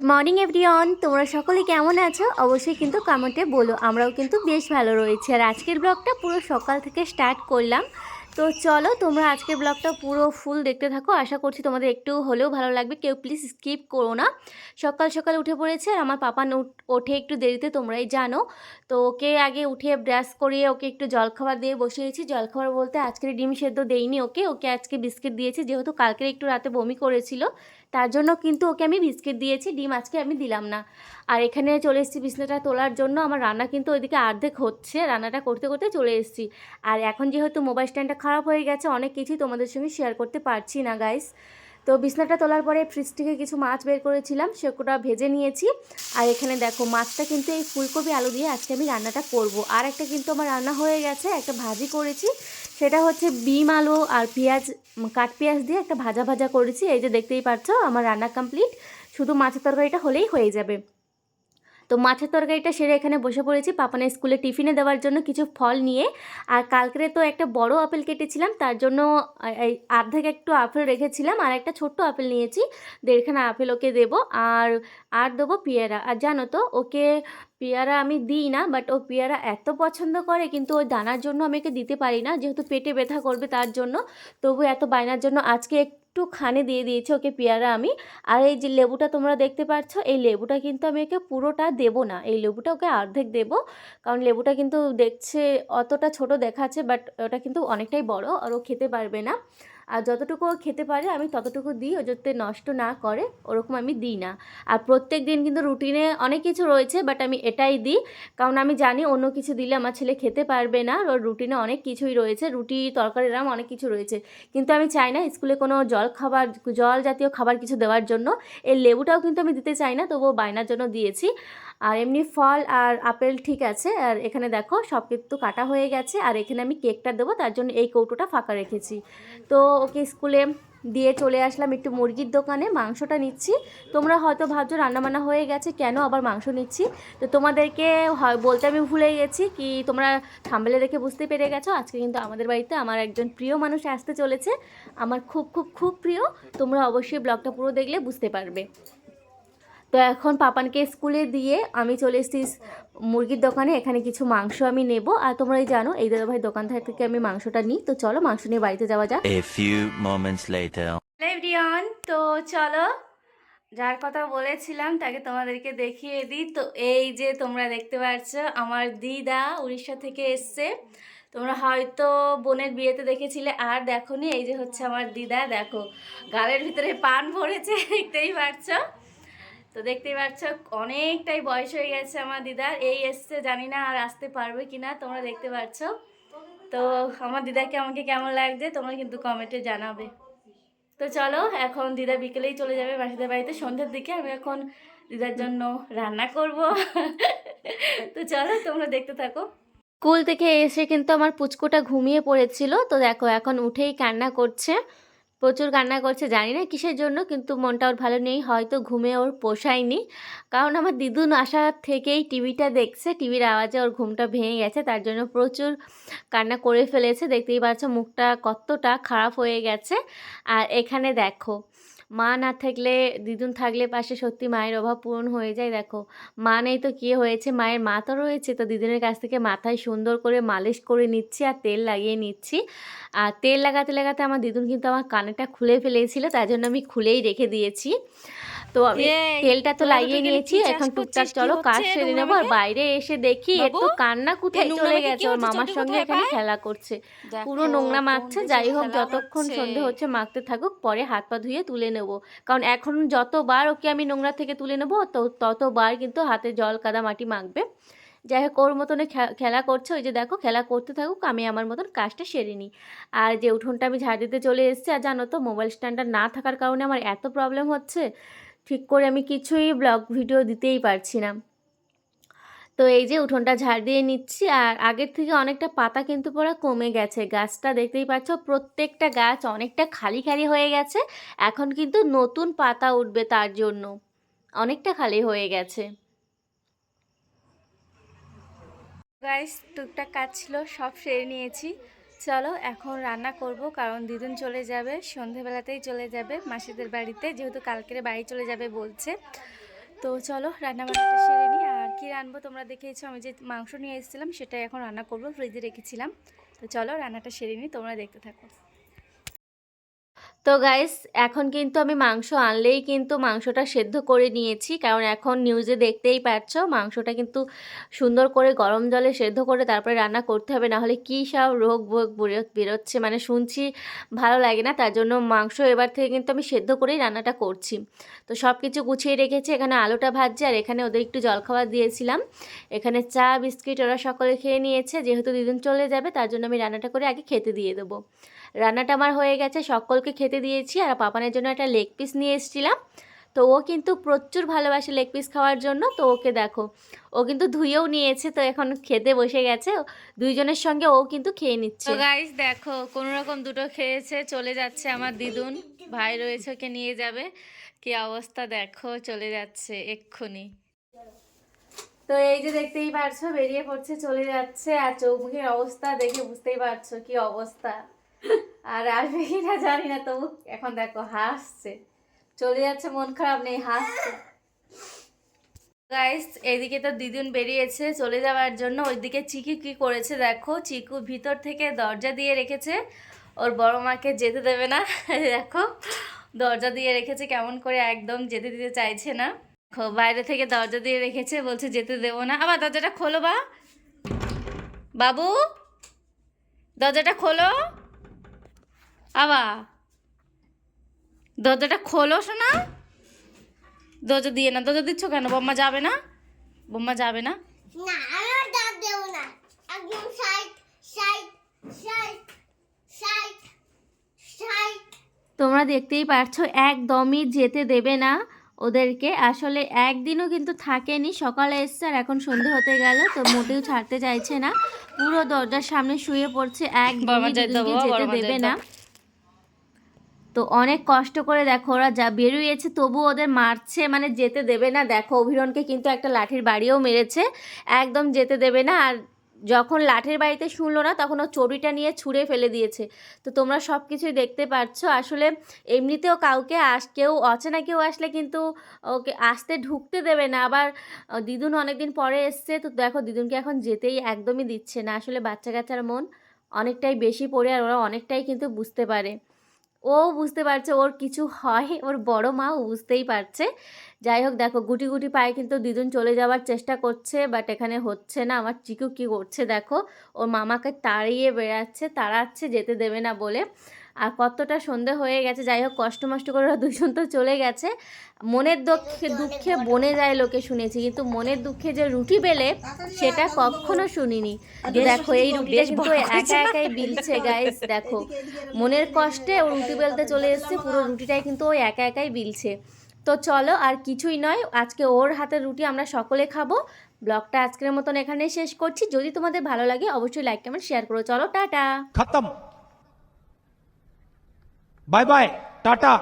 Morning everyone তোমরা সকলে কেমন আছো? অবশ্যই কিন্তু কমেন্টে বলো। আমরাও কিন্তু বেশ ভালো রয়েছি। আর আজকের ব্লগটা পুরো সকাল থেকে স্টার্ট করলাম। তো চলো, তোমরা আজকের ব্লগটা পুরো ফুল দেখতে থাকো। আশা করছি তোমাদের একটু হলেও ভালো লাগবে। কেউ প্লিজ স্কিপ করো না। সকাল সকাল উঠে পড়েছে আর আমার পাপা ওঠে একটু দেরিতে, তোমরাই জানো। তো ওকে আগে উঠে ব্রাশ করিয়ে ওকে একটু জলখাবার দিয়ে বসিয়েছি। জলখাবার বলতে আজকের ডিম সেদ্ধ দেইনি ওকে। ওকে আজকে বিস্কিট দিয়েছি। যেহেতু কালকে একটু রাতে বমি করেছিল তার জন্য কিন্তু ওকে আমি বিস্কিট দিয়েছি, ডিম আজকে আমি দিলাম না। আর এখানে চলে এসেছি বিছনাটা তোলার জন্য, আমার রান্না কিন্তু ওইদিকে অর্ধেক হচ্ছে, রান্নাটা করতে করতে চলে এসেছি। আর এখন যেহেতু মোবাইল স্ট্যান্ডটা খারাপ হয়ে গেছে, অনেক কিছুই তোমাদের সঙ্গে শেয়ার করতে পারছি না গাইস তো বিছনাটা তোলার পরে ফ্রিজ থেকে কিছু মাছ বের করেছিলাম সেগুলোটা ভেজে নিয়েছি। আর এখানে দেখো, মাছটা কিন্তু এই ফুলকপি আলু দিয়ে আজকে আমি রান্নাটা করব। আর একটা কিন্তু আমার রান্না হয়ে গেছে, একটা ভাজি করেছি। সেটা হচ্ছে বিম আলু আর পেঁয়াজ, কাঠ পেঁয়াজ দিয়ে একটা ভাজা ভাজা করেছি। এই যে দেখতেই পাচ্ছ, আমার রান্না কমপ্লিট শুধু মাছের তরকারিটা হলেই হয়ে যাবে। তো মাছের তরকারিটা সেরে এখানে বসে পড়েছি। পাপানের স্কুলে টিফিনে দেওয়ার জন্য কিছু ফল নিয়ে। আর কালকে তো একটা বড় আপেল কেটেছিলাম, তার জন্য এই অর্ধেক একটু আপেল রেখেছিলাম, আর একটা ছোট্ট আপেল নিয়েছি। দেড়খানা আপেল ওকে দেবো, আর আর দেবো পেয়ারা। আর জানো তো, ওকে পেয়ারা আমি দিই না বাট ও পেয়ারা এত পছন্দ করে, কিন্তু ওই দানার জন্য আমি ওকে দিতে পারি না। যেহেতু পেটে ব্যথা করবে তার জন্য, তবু এত বায়নার জন্য আজকে একটু খানে দিয়ে দিয়েছি ওকে পেয়ারা আমি। আর এই যে লেবুটা তোমরা দেখতে পাচ্ছ, এই লেবুটা কিন্তু আমি ওকে পুরোটা দেবো না। এই লেবুটা ওকে অর্ধেক দেব। কারণ লেবুটা কিন্তু দেখছে অতটা ছোট দেখাচ্ছে, বাট ওটা কিন্তু অনেকটাই বড়, আর ও খেতে পারবে না। আর যতটুকু খেতে পারে আমি ততটুকু দিই, ও যাতে নষ্ট না করে, ওরকম আমি দিই না। আর প্রত্যেক দিন কিন্তু রুটিনে অনেক কিছু রয়েছে বাট আমি এটাই দিই। কারণ আমি জানি অন্য কিছু দিলে আমার ছেলে খেতে পারবে না, ওর রুটিনে অনেক কিছুই রয়েছে, রুটি তরকারি রাম অনেক কিছু রয়েছে। কিন্তু আমি চাই না স্কুলে কোনো জল খাবার, জল জাতীয় খাবার কিছু দেওয়ার জন্য। এই লেবুটাও কিন্তু আমি দিতে চাই না, তবুও বায়নার জন্য দিয়েছি। আর এমনি ফল আর আপেল ঠিক আছে। আর এখানে দেখো সব কিন্তু কাটা হয়ে গেছে। আর এখানে আমি কেকটা দেবো, তার জন্য এই কৌটোটা ফাঁকা রেখেছি। তো ওকে স্কুলে দিয়ে চলে আসলাম একটু মুরগির দোকানে, মাংসটা নিচ্ছি। তোমরা হয়তো ভাবছ রান্নাবান্না হয়ে গেছে, কেন আবার মাংস নিচ্ছি? তো তোমাদেরকে বলতে আমি ভুলে গেছি কি তোমরা থাম্বেলে দেখে বুঝতে পেরে গেছো, আজকে কিন্তু আমাদের বাড়িতে আমার একজন প্রিয় মানুষ আসতে চলেছে। আমার খুব খুব খুব প্রিয়, তোমরা অবশ্যই ব্লগটা পুরো দেখলে বুঝতে পারবে। তো এখন পাপানকে স্কুলে দিয়ে আমি চলে এসেছি মুরগির দোকানে এখানে কিছু মাংস আমি নেব। আর তোমরাই জানো এই দাদাভাই দোকান থেকে আমি মাংসটা নিই। তো চলো মাংস নিয়ে বাড়িতে যাওয়া যাক। A few moments later. Everyone তো চলো। যার কথা বলেছিলাম তাকে তোমাদেরকে দেখিয়ে দিই। তো এই যে তোমরা দেখতে পাচ্ছ আমার দিদা উড়িষ্যা থেকে এসছে। তোমরা হয়তো বোনের বিয়েতে দেখেছিলে। আর দেখোনি এই যে হচ্ছে আমার দিদা। দেখো গালের ভিতরে পান ভরেছে দেখতেই পাচ্ছ। তো দেখতেই পাচ্ছ, অনেকটাই বয়স হয়ে গেছে আমার দিদার। এই এসছে, জানি না আর আসতে পারবে কিনা, তোমরা দেখতে পাচ্ছ। তো আমার দিদাকে আমাকে কেমন লাগছে, তোমরা কিন্তু কমেন্টে জানাবে। তো চলো, এখন দিদা বিকেলেই চলে যাবে মাসিদের বাড়িতে, সন্ধ্যের দিকে আমি এখন দিদার জন্য রান্না করব। তো চলো, তোমরা দেখতে থাকো। স্কুল থেকে এসে কিন্তু আমার পুচকুটা ঘুমিয়ে পড়েছিল, তো দেখো এখন উঠেই কান্না করছে। প্রচুর কান্না করছে, জানি না কিসের জন্য, কিন্তু মনটা ওর ভালো নেই, হয়তো ঘুমে ওর পোষায়নি। কারণ আমার দিদুন আসার থেকেই টিভিটা দেখছে, টিভির আওয়াজে ওর ঘুমটা ভেঙে গেছে, তার জন্য প্রচুর কান্না করে ফেলেছে। দেখতেই পাচ্ছ মুখটা কতটা খারাপ হয়ে গেছে। আর এখানে দেখো মা না থাকলে, দিদুন থাকলে পাশে সত্যি মায়ের অভাব পূরণ হয়ে যায়, দেখো। মা নেই তো কী হয়েছে? মায়ের মা তো রয়েছে, তো দিদুনের কাছ থেকে মাথায় সুন্দর করে মালিশ করে নিচ্ছি আর তেল লাগিয়ে নিচ্ছি। আর তেল লাগাতে লাগাতে আমার দিদুন কিন্তু আমার কানেরটা খুলে ফেলেছিল তার জন্য আমি খুলেই রেখে দিয়েছি। তো আমি তেলটা তো লাগিয়ে নিয়েছি এখন টুকটাক চলো কাজ সেরে নেব আর বাইরে এসে দেখি এর তো বাবু, কান্না কোথায় চলে গেছে ওর মামার সঙ্গে এখানে খেলা করছে। পুরো নোংরা মাখছে যাই হোক যতক্ষণ সন্ধে হচ্ছে মাখতে থাকুক পরে হাত পা ধুয়ে তুলে নেব। কারণ এখন যতবার ওকে আমি নোংরা থেকে তুলে নেব তো ততবার কিন্তু হাতে জল কাদা মাটি মাখবে। যাই হোক ওর মতনে খেলা করছে ওই যে দেখো খেলা করতে থাকুক আমি আমার মতন কাজটা সেরে নিই। আর যে উঠোনটা আমি ঝাড় দিতে চলে এসেছি আর জানো তো মোবাইল স্ট্যান্ডটা না থাকার কারণে আমার এত প্রবলেম হচ্ছে। ঠিক করে আমি কিছুই ব্লগ ভিডিও দিতেই পারছি না। তো এই যে উঠোনটা ঝাড় দিয়ে নিচ্ছি আর আগের থেকে অনেকটা পাতা কিন্তু পুরো কমে গেছে। গাছটা দেখতেই পাচ্ছ, প্রত্যেকটা গাছ অনেকটা খালি খালি হয়ে গেছে। এখন কিন্তু নতুন পাতা উঠবে তার জন্য। অনেকটা খালি হয়ে গেছে। গাইস টুকটাক কাজ ছিল, সব সেরে নিয়েছি। চলো, এখন রান্না করব কারণ দিদুন চলে যাবে, সন্ধেবেলাতেই চলে যাবে মাসিদের বাড়িতে, যেহেতু কালকের বাড়ি চলে যাবে বলছে। তো চলো রান্না বান্নাটা সেরে নিই। আর কী রানবো তোমরা দেখেছ আমি যে মাংস নিয়ে এসেছিলাম সেটাই এখন রান্না করব, ফ্রিজে রেখেছিলাম। তো চলো, রান্নাটা সেরে নিই, তোমরা দেখতে থাকো। তো গাইস এখন কিন্তু আমি মাংস আনলেই কিন্তু মাংসটা সেদ্ধ করে নিয়েছি। কারণ এখন নিউজে দেখতেই পাচ্ছ, মাংসটা কিন্তু সুন্দর করে গরম জলে সেদ্ধ করে তারপরে রান্না করতে হবে। না হলে কী সব রোগ বেরো- বেরোচ্ছে? মানে শুনছি ভালো লাগে না, তার জন্য মাংস এবার থেকে কিন্তু আমি সেদ্ধ করেই রান্নাটা করছি। তো সব কিছু গুছিয়ে রেখেছি, এখানে আলুটা ভাজছে, আর এখানে ওদের একটু জলখাবার দিয়েছিলাম। এখানে চা, বিস্কিট ওরা সকলে খেয়ে নিয়েছে, যেহেতু দুদিন চলে যাবে, তার জন্য আমি রান্নাটা করে আগে খেতে দিয়ে দেবো। রান্নাটা আমার হয়ে গেছে সকলকে খেতে দিয়েছি আর পাপানের জন্য একটা লেগ পিস নিয়ে এসেছিলাম। তো ও কিন্তু প্রচুর ভালোবাসে লেগ পিস খাওয়ার জন্য তো ওকে দেখো। ও কিন্তু ধুয়েও নিয়েছে তো এখন খেতে বসে গেছে। দুইজনের সঙ্গে ও কিন্তু খেয়ে নিচ্ছে। গাইস দেখো কোনো রকম দুটো খেয়েছে চলে যাচ্ছে আমার দিদুন। ভাই রয়েছে ওকে নিয়ে যাবে। কি অবস্থা দেখো চলে যাচ্ছে এক্ষুনি। তো এই যে দেখতেই পারছ বেরিয়ে পড়ছে চলে যাচ্ছে। আর চৌমুখের অবস্থা দেখে বুঝতেই পারছ কি অবস্থা। আর আসবে কি না জানি না, তবু এখন দেখো হাসছে। চলে যাচ্ছে, মন খারাপ নেই, হাসছে। গাইস এদিকে তো দিদুন বেরিয়েছে, চলে যাওয়ার জন্য। ওইদিকে চিকু কি করেছে দেখো, চিকু ভিতর থেকে দরজা দিয়ে রেখেছে। ওর বড় মাকে যেতে দেবে না, দেখো। দরজা দিয়ে রেখেছে, কেমন করে একদম যেতে দিতে চাইছে না। বাইরে থেকে দরজা দিয়ে রেখেছে, বলছে যেতে দেবো না। আবার দরজাটা খোলো বা। বাবু, দরজাটা খোলো। আবা। দরজাটা খোলো শোনা দরজা দিয়ে না দরজা দিচ্ছ কেন? বোম্মা যাবে না? বোম্মা যাবে না? না আমার ডাক দেব না। একদম side side side side side. তোমরা দেখতেই পারছ একদমই যেতে দেবে না ওদেরকে। আসলে একদিনও কিন্তু থাকেনি সকালে এসছে আর এখন সন্ধে হতে গেল তো মোটেও ছাড়তে চাইছে না। পুরো দরজার সামনে শুয়ে পড়ছে একদমই যেতে দেবে না। তো অনেক কষ্ট করে দেখো ওরা যা বেরিয়েছে, তবু ওদের মারছে মানে যেতে দেবে না। দেখো অভিরনকে কিন্তু একটা লাঠির বাড়িও মেরেছে, একদম যেতে দেবে না। আর যখন লাঠির বাড়িতে শুনলো না, তখন ও চড়িটা নিয়ে ছুঁড়ে ফেলে দিয়েছে। তো তোমরা সব কিছুই দেখতে পাচ্ছ। আসলে এমনিতেও কাউকে আস, কেউ অচেনা কেউ আসলে কিন্তু ওকে আসতে ঢুকতে দেবে না। আবার দিদুন অনেকদিন পরে এসছে, তো দেখো দিদুনকে এখন যেতেই একদমই দিচ্ছে না। আসলে বাচ্চা কাচ্চার মন অনেকটাই বেশি পড়ে, আর ওরা অনেকটাই কিন্তু বুঝতে পারে। ও বুঝতে পারছে ওর কিছু হয়, ওর বড় মা বুঝতেই পারছে। যাই হোক, দেখো, গুটি গুটি পায়ে কিন্তু দিদুন চলে যাওয়ার চেষ্টা করছে বাট এখানে হচ্ছে না। আমার চিকু কি করছে দেখো, ওর মামাকে তাড়িয়ে বেড়াচ্ছে, তাড়াচ্ছে যেতে দেবে না বলে। আর কতটা সন্ধে হয়ে গেছে যাই হোক কষ্ট মষ্ট করে ওরা দুজন তো চলে গেছে। মনের দুঃখে দুঃখে বনে যায় লোকে শুনেছি কিন্তু মনের দুঃখে যে রুটি বেলে সেটা কখনো শুনিনি। দেখো এই রুটিটা কিন্তু একা একাই বিলছে গাইস দেখো। মনের কষ্টে ও রুটি বেলতে চলে এসছে পুরো রুটিটাই কিন্তু ও একা একাই বিলছে। তো চলো আর কিছুই নয় আজকে ওর হাতের রুটি আমরা সকলে খাব। ব্লগটা আজকের মতন এখানে শেষ করছি। যদি তোমাদের ভালো লাগে অবশ্যই লাইক কমেন্ট শেয়ার করো। চলো টাটা! খতম! Bye bye Tata